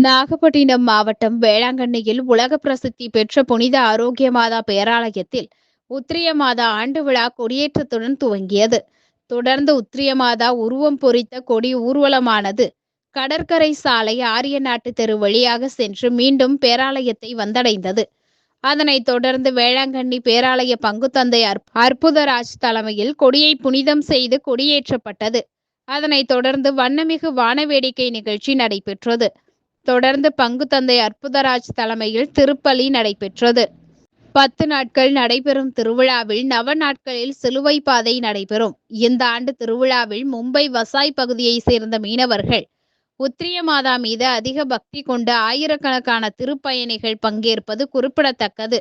நாகப்பட்டினம் மாவட்டம் வேளாங்கண்ணியில் உலக பிரசித்தி பெற்ற புனித ஆரோக்கிய மாதா பேராலயத்தில் உத்திரிய மாதா ஆண்டு விழா கொடியேற்றத்துடன் துவங்கியது. தொடர்ந்து உத்திரிய மாதா உருவம் பொறித்த கொடி ஊர்வலமானது கடற்கரை சாலை ஆரிய நாட்டு தெரு வழியாக சென்று மீண்டும் பேராலயத்தை வந்தடைந்தது. அதனைத் தொடர்ந்து வேளாங்கண்ணி பேராலய பங்குத்தந்தை தந்தை அற்புதராஜ் தலைமையில் கொடியை புனிதம் செய்து கொடியேற்றப்பட்டது. அதனைத் தொடர்ந்து வண்ணமிகு வானவேடிக்கை நிகழ்ச்சி நடைபெற்றது. தொடர்ந்து பங்கு தந்தை அற்புதராஜ் தலைமையில் திருப்பலி நடைபெற்றது. பத்து நாட்கள் நடைபெறும் திருவிழாவில் நவ நாட்களில் சிலுவை பாதை நடைபெறும். இந்த ஆண்டு திருவிழாவில் மும்பை வசாய் பகுதியைச் சேர்ந்த மீனவர்கள் உத்திரிய மாதா மீது அதிக பக்தி கொண்ட ஆயிரக்கணக்கான திருப்பயணிகள் பங்கேற்பது குறிப்பிடத்தக்கது.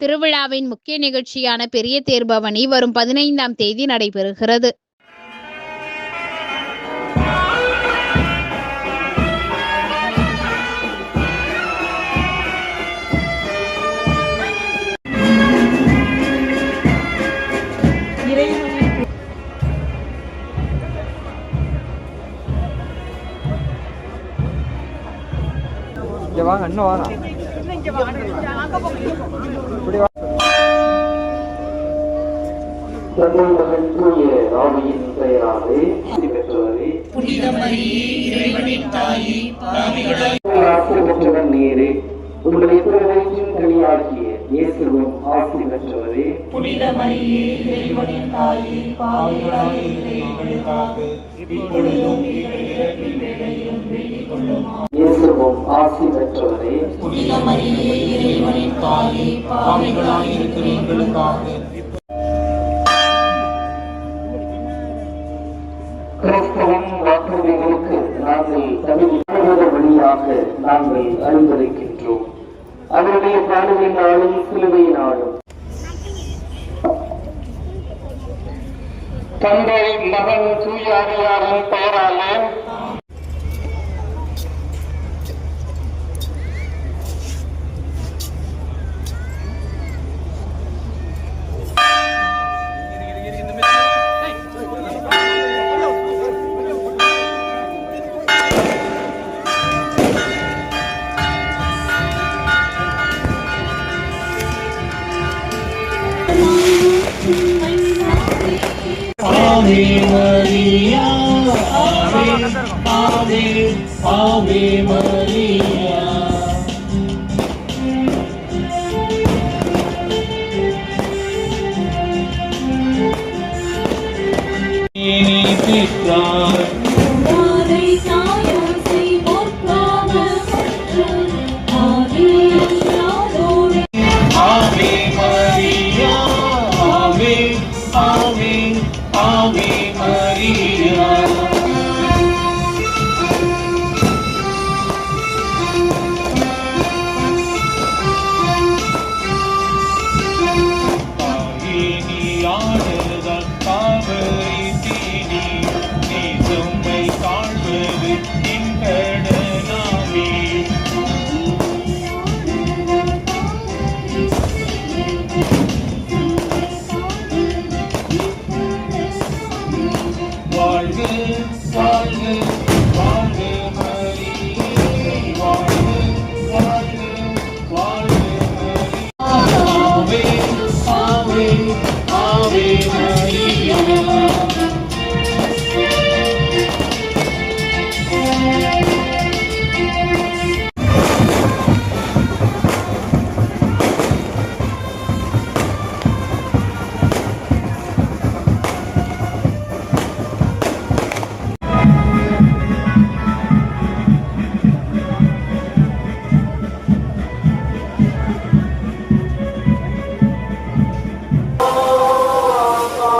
திருவிழாவின் முக்கிய நிகழ்ச்சியான பெரிய தேர்பவனி வரும் பதினைந்தாம் தேதி நடைபெறுகிறது. இங்க வாங்க இன்னும் வாங்க. இப்படி பெற்றவரே. நீரே. உங்களுடைய திருவயிற்றின் கனியாகிய இயேசுவும் ஆசி பெற்றவரே. இயேசுவும் ஆசி பெற்றவரே. கிறிஸ்துவின் வாக்குறுதிகளுக்கு நாங்கள் தமிழ் வழியாக நாங்கள் அறிந்திருக்கின்றோம் அவருடைய பாடுகளினாலும் சிலுவையினாலும். தந்தை மகன் தூயாரியாரின் பெயராலே আবে মরিয়া আবে আবে আবে মরিয়া Salve Maria.